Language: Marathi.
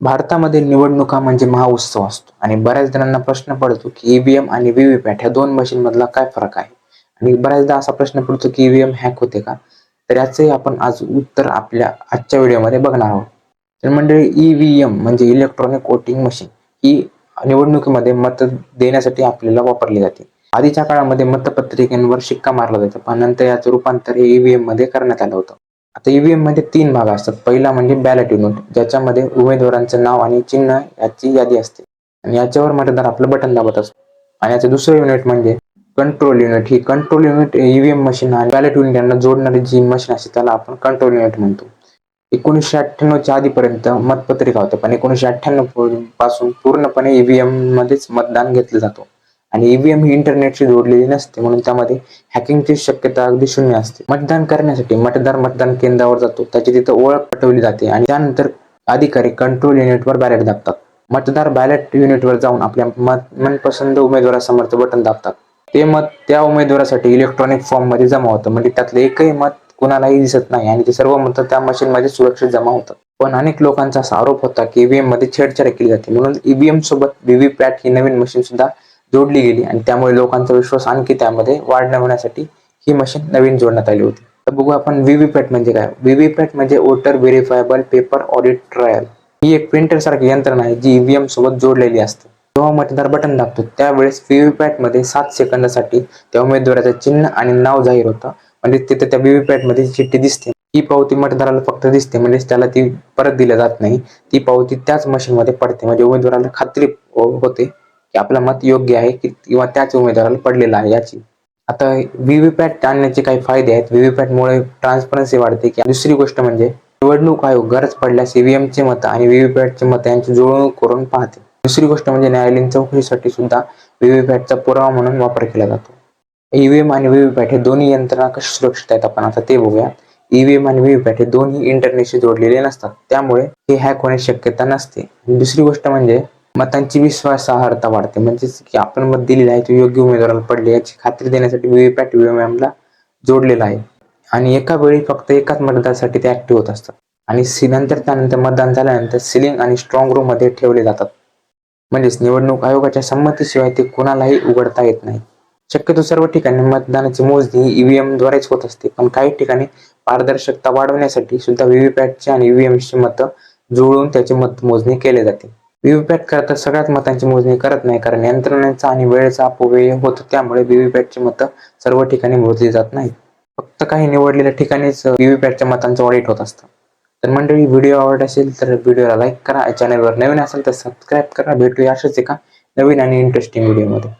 भारतामध्ये निवडणुका म्हणजे महाउत्सव असतो. आणि बऱ्याच जणांना प्रश्न पडतो की ईव्हीएम आणि व्हीव्हीपॅट ह्या दोन मशीन मधला काय फरक आहे? आणि बऱ्याचदा असा प्रश्न पडतो की ईव्हीएम हॅक होते का? तर याचंही आपण आज उत्तर आपल्या आजच्या व्हिडिओमध्ये बघणार आहोत. तर मंडळी ईव्हीएम म्हणजे इलेक्ट्रॉनिक वोटिंग मशीन ही निवडणुकीमध्ये मत देण्यासाठी आपल्याला वापरली जाते. आधीच्या काळामध्ये मतपत्रिकेंवर शिक्का मारला जायचा पण नंतर याचं रूपांतर हे ईव्हीएममध्ये करण्यात आलं होतं. आता ईव्हीएममध्ये तीन भाग असतात. पहिला म्हणजे बॅलेट युनिट ज्याच्यामध्ये उमेदवारांचं नाव आणि चिन्ह याची यादी असते. आणि याच्यावर मतदार आपलं बटन दाबत असतो. आणि याचं दुसरं युनिट म्हणजे कंट्रोल युनिट ही कंट्रोल युनिट ईव्हीएम मशीन आणि बॅलेट युनिट यांना जोडणारी जी मशीन असते त्याला आपण कंट्रोल युनिट म्हणतो. एकोणीसशे अठ्ठ्याण्णवच्या आधीपर्यंत मतपत्रिका होत्या पण एकोणीसशे अठ्ठ्याण्णवपासून पूर्णपणे ईव्हीएम मध्येच मतदान घेतलं जातो. आणि ईव्हीएम ही इंटरनेटशी जोडलेली नसते म्हणून त्यामध्ये हॅकिंगची शक्यता अगदी शून्य असते. मतदान करण्यासाठी मतदार मतदान केंद्रावर जातो त्याची तिथं ओळख पटवली जाते आणि त्यानंतर अधिकारी कंट्रोल युनिटवर बॅलेट दाबतात. मतदार बॅलेट युनिटवर जाऊन आपल्या मत मनपसंत बटन दाबतात. ते मत त्या उमेदवारासाठी इलेक्ट्रॉनिक फॉर्ममध्ये जमा होतं म्हणजे त्यातलं एकही मत कुणालाही दिसत नाही आणि ते सर्व मतं त्या मशीन मध्ये सुरक्षित जमा होतात. पण अनेक लोकांचा असा आरोप होता की ईव्हीएममध्ये छेडछाड केली जाते म्हणून ईव्हीएम सोबत व्हीव्हीपॅट ही नवीन मशीन सुद्धा जोडली गेली आणि त्यामुळे लोकांचा विश्वास आणखी त्यामध्ये वाढवण्यासाठी ही मशीन नवीन जोडण्यात आली होती. तर बघू आपण व्हीव्हीपॅट म्हणजे काय? व्हीव्हीपॅट म्हणजे voter verifiable paper audit trial ही एक प्रिंटर सारखी यंत्रणा आहे जी ईव्हीएम सोबत जोडलेली असते. जेव्हा मतदार बटन दाबतो त्यावेळेस व्हीव्हीपॅटमध्ये सात सेकंदासाठी त्या उमेदवाराचं चिन्ह आणि नाव जाहीर होतं. म्हणजे तिथे त्या व्हीव्हीपॅटमध्ये चिठ्ठी दिसते. ही पावती मतदाराला फक्त दिसते म्हणजे त्याला ती परत दिली जात नाही. ती पावती त्याच मशीनमध्ये पडते म्हणजे उमेदवाराला खात्री होते. की आपलं मत योग्य आहे की किंवा त्याच उमेदवाराला पडलेलं आहे याची. आता व्हीव्हीपॅट आणण्याचे काही फायदे आहेत. व्हीव्हीपॅटमुळे ट्रान्सपरन्सी वाढते की दुसरी गोष्ट म्हणजे निवडणूक आयोग गरज पडल्यास ईव्हीएमचे मत आणि व्हीव्हीपॅटचे मत यांची जुळवणूक करून पाहते. दुसरी गोष्ट म्हणजे न्यायालयीन चौकशीसाठी सुद्धा व्हीव्हीपॅटचा पुरावा म्हणून वापर केला जातो. ईव्हीएम आणि व्हीव्हीपॅट हे दोन्ही यंत्रणा कशी सुरक्षित आहेत आपण आता ते बघूया ईव्हीएम आणि व्हीव्हीपॅट हे दोन्ही इंटरनेटशी जोडलेले नसतात. त्यामुळे हे हॅक होण्याची शक्यता नसते. दुसरी गोष्ट म्हणजे मतांची विश्वासार्हता वाढते. म्हणजेच की आपण मत दिलेलं आहे तो योग्य उमेदवाराला पडले याची खात्री देण्यासाठी व्हीव्हीपॅट ला जोडलेला आहे. आणि एका वेळी फक्त एकाच मतदारासाठी ते ऍक्टिव्ह होत असतात. आणि नंतर त्यानंतर मतदान झाल्यानंतर सिलिंग आणि स्ट्रॉंग रूममध्ये ठेवले जातात. म्हणजेच निवडणूक आयोगाच्या संमतीशिवाय ते कोणालाही उघडता येत नाही. शक्यतो सर्व ठिकाणी मतदानाची मोजणी ईव्हीएम द्वारेच होत असते. पण काही ठिकाणी पारदर्शकता वाढवण्यासाठी सुद्धा व्हीव्हीपॅटची आणि ईव्हीएमची मतं जुळवून त्याची मत मोजणी केली जाते. व्हीव्हीपॅट करता सगळ्याच मतांची मोजणी करत नाही कारण यंत्रणेचा आणि वेळेचा अपव्यय होतो त्यामुळे व्हीव्हीपॅटची मतं सर्व ठिकाणी मोजली जात नाहीत. फक्त काही निवडलेल्या ठिकाणीच व्हीव्हीपॅटच्या मतांचं ऑडिट होत असतं. तर मंडळी व्हिडिओ आवडत असेल तर व्हिडिओला लाईक करा. चॅनलवर नवीन असेल तर सबस्क्राईब करा. भेटूया अशाच एका नवीन आणि इंटरेस्टिंग व्हिडिओमध्ये